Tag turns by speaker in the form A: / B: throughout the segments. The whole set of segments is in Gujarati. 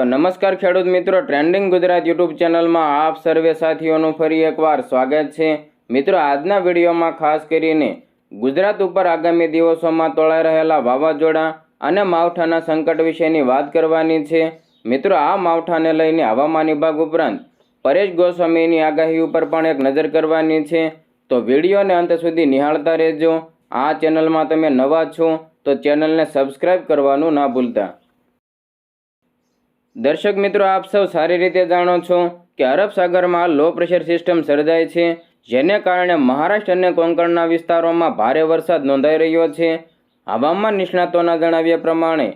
A: તો નમસ્કાર ખેડૂત મિત્રો ટ્રેન્ડિંગ ગુજરાત યુટ્યુબ ચેનલમાં આપ સર્વે સાથીઓનું ફરી એકવાર સ્વાગત છે. મિત્રો, આજના વિડીયોમાં ખાસ કરીને ગુજરાત ઉપર આગામી દિવસોમાં તોળાઈ રહેલા વાવાઝોડા અને માવઠાના સંકટ વિશેની વાત કરવાની છે. મિત્રો, આ માવઠાને લઈને હવામાન વિભાગ ઉપરાંત પરેશ ગોસ્વામીની આગાહી ઉપર પણ એક નજર કરવાની છે. તો વિડીયોને અંત સુધી નિહાળતા રહેજો. આ ચેનલમાં તમે નવા છો, તો ચેનલને સબસ્ક્રાઈબ કરવાનું ના ભૂલતા. દર્શક મિત્રો, આપ સૌ સારી રીતે જાણો છો કે અરબ સાગરમાં લો પ્રેશર સિસ્ટમ સર્જાય છે, જેને કારણે મહારાષ્ટ્ર અને કોંકણના વિસ્તારોમાં ભારે વરસાદ નોંધાઈ રહ્યો છે. હવામાન નિષ્ણાતોના જણાવ્યા પ્રમાણે,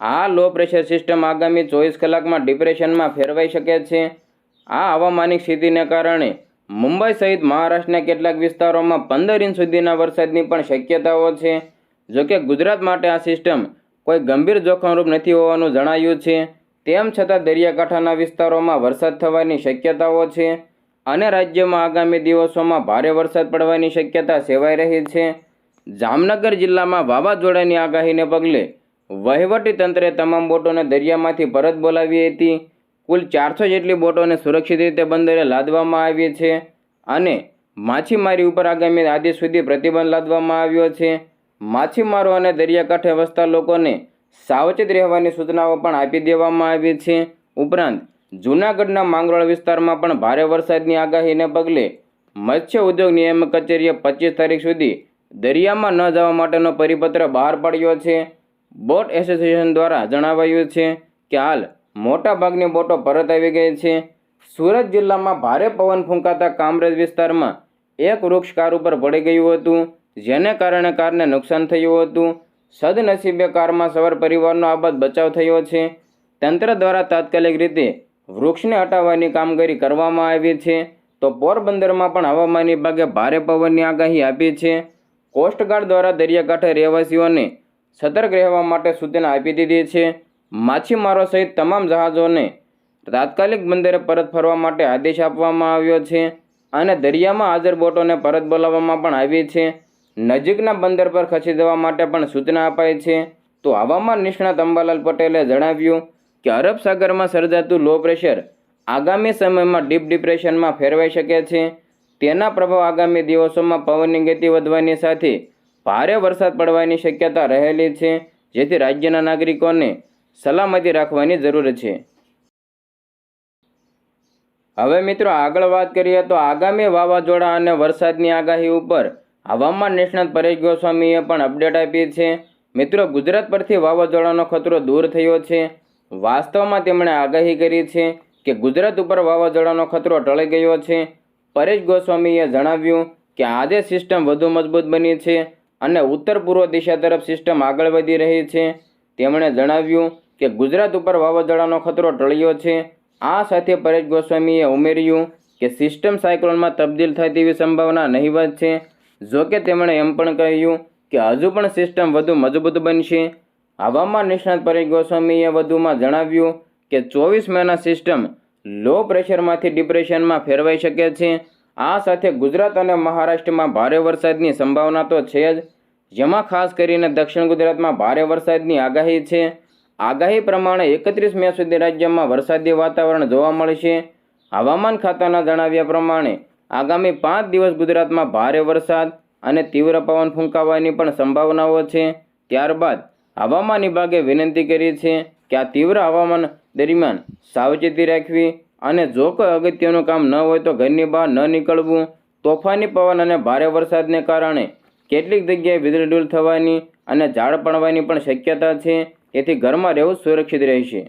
A: આ લો પ્રેશર સિસ્ટમ આગામી ચોવીસ કલાકમાં ડિપ્રેશનમાં ફેરવાઈ શકે છે. આ હવામાનિક સ્થિતિને કારણે મુંબઈ સહિત મહારાષ્ટ્રના કેટલાક વિસ્તારોમાં પંદર ઇંચ સુધીના વરસાદની પણ શક્યતાઓ છે. જોકે ગુજરાત માટે આ સિસ્ટમ કોઈ ગંભીર જોખમરૂપ નથી હોવાનું જણાયું છે. તેમ છતાં દરિયાકાંઠાના વિસ્તારોમાં વરસાદ થવાની શક્યતાઓ છે અને રાજ્યમાં આગામી દિવસોમાં ભારે વરસાદ પડવાની શક્યતા સેવાઈ રહી છે. જામનગર જિલ્લામાં વાવાઝોડાની આગાહીને પગલે વહીવટી તંત્રે તમામ બોટોને દરિયામાંથી પરત બોલાવી હતી. કુલ ચારસો જેટલી બોટોને સુરક્ષિત રીતે બંદરે લાદવામાં આવી છે અને માછીમારી ઉપર આગામી આદેશ સુધી પ્રતિબંધ લાદવામાં આવ્યો છે. માછીમારો અને દરિયાકાંઠે વસતા લોકોને સાવચેત રહેવાની સૂચનાઓ પણ આપી દેવામાં આવી છે. ઉપરાંત, જૂનાગઢના માંગરોળ વિસ્તારમાં પણ ભારે વરસાદની આગાહીને પગલે મત્સ્ય ઉદ્યોગ નિયામક કચેરીએ પચીસ તારીખ સુધી દરિયામાં ન જવા માટેનો પરિપત્ર બહાર પાડ્યો છે. બોટ એસોસિએશન દ્વારા જણાવાયું છે કે હાલ મોટાભાગની બોટો પરત આવી ગઈ છે. સુરત જિલ્લામાં ભારે પવન ફૂંકાતા કામરેજ વિસ્તારમાં એક વૃક્ષ કાર ઉપર પડી ગયું હતું, જેને કારણે કારને નુકસાન થયું હતું. સદનસીબે કારમાં સવાર પરિવારનો આબાદ બચાવ થયો છે. તંત્ર દ્વારા તાત્કાલિક રીતે વૃક્ષને હટાવવાની કામગીરી કરવામાં આવી છે. તો પોરબંદરમાં પણ હવામાન વિભાગે ભારે પવનની આગાહી આપી છે. કોસ્ટગાર્ડ દ્વારા દરિયાકાંઠે રહેવાસીઓને સતર્ક રહેવા માટે સૂચના આપી દીધી છે. માછીમારો સહિત તમામ જહાજોને તાત્કાલિક બંદરે પરત ફરવા માટે આદેશ આપવામાં આવ્યો છે અને દરિયામાં હાજર બોટોને પરત બોલાવવામાં પણ આવી છે. નજીકના બંદર પર ખસી જવા માટે પણ સૂચના અપાઈ છે. તો હવામાન નિષ્ણાત અંબાલાલ પટેલે જણાવ્યું કે અરબ સાગરમાં સર્જાતું લો પ્રેશર આગામી સમયમાં ડીપ ડિપ્રેશનમાં ફેરવાઈ શકે છે. તેના પ્રભાવ આગામી દિવસોમાં પવનની ગતિ વધવાની સાથે ભારે વરસાદ પડવાની શક્યતા રહેલી છે, જેથી રાજ્યના નાગરિકોને સલામતી રાખવાની જરૂર છે. હવે મિત્રો આગળ વાત કરીએ તો આગામી વાવાઝોડા અને વરસાદની આગાહી ઉપર હવામાન નિષ્ણાત પરેશ ગોસ્વામીએ પણ અપડેટ આપી છે. મિત્રો, ગુજરાત પરથી વાવાઝોડાનો ખતરો દૂર થયો છે. વાસ્તવમાં તેમણે આગાહી કરી છે કે ગુજરાત ઉપર વાવાઝોડાનો ખતરો ટળી ગયો છે. પરેશ ગોસ્વામીએ જણાવ્યું કે આજે સિસ્ટમ વધુ મજબૂત બની છે અને ઉત્તર પૂર્વ દિશા તરફ સિસ્ટમ આગળ વધી રહી છે. તેમણે જણાવ્યું કે ગુજરાત ઉપર વાવાઝોડાનો ખતરો ટળ્યો છે. આ સાથે પરેશ ગોસ્વામીએ ઉમેર્યું કે સિસ્ટમ સાયક્લોનમાં તબદીલ થાય તેવી સંભાવના નહીવત છે. જોકે તેમણે એમ પણ કહ્યું કે હજુ પણ સિસ્ટમ વધુ મજબૂત બનશે. હવામાન નિષ્ણાત પરી ગોસ્વામીએ વધુમાં જણાવ્યું કે ચોવીસ મેના સિસ્ટમ લો પ્રેશરમાંથી ડિપ્રેશનમાં ફેરવાઈ શકે છે. આ સાથે ગુજરાત અને મહારાષ્ટ્રમાં ભારે વરસાદની સંભાવના તો છે જ, જેમાં ખાસ કરીને દક્ષિણ ગુજરાતમાં ભારે વરસાદની આગાહી છે. આગાહી પ્રમાણે એકત્રીસ મે સુધી રાજ્યમાં વરસાદી વાતાવરણ જોવા મળશે. હવામાન ખાતાના જણાવ્યા પ્રમાણે આગામી પાંચ દિવસ ગુજરાતમાં ભારે વરસાદ અને તીવ્ર પવન ફૂંકાવાની પણ સંભાવનાઓ છે. ત્યારબાદ હવામાન વિભાગે વિનંતી કરી છે કે આ તીવ્ર હવામાન દરમિયાન સાવચેતી રાખવી અને જો કોઈ અગત્યનું કામ ન હોય તો ઘરની બહાર ન નીકળવું. તોફાની પવન અને ભારે વરસાદને કારણે કેટલીક જગ્યાએ વીજળી ડૂલ થવાની અને ઝાડ પડવાની પણ શક્યતા છે. તેથી ઘરમાં રહેવું સુરક્ષિત રહેશે.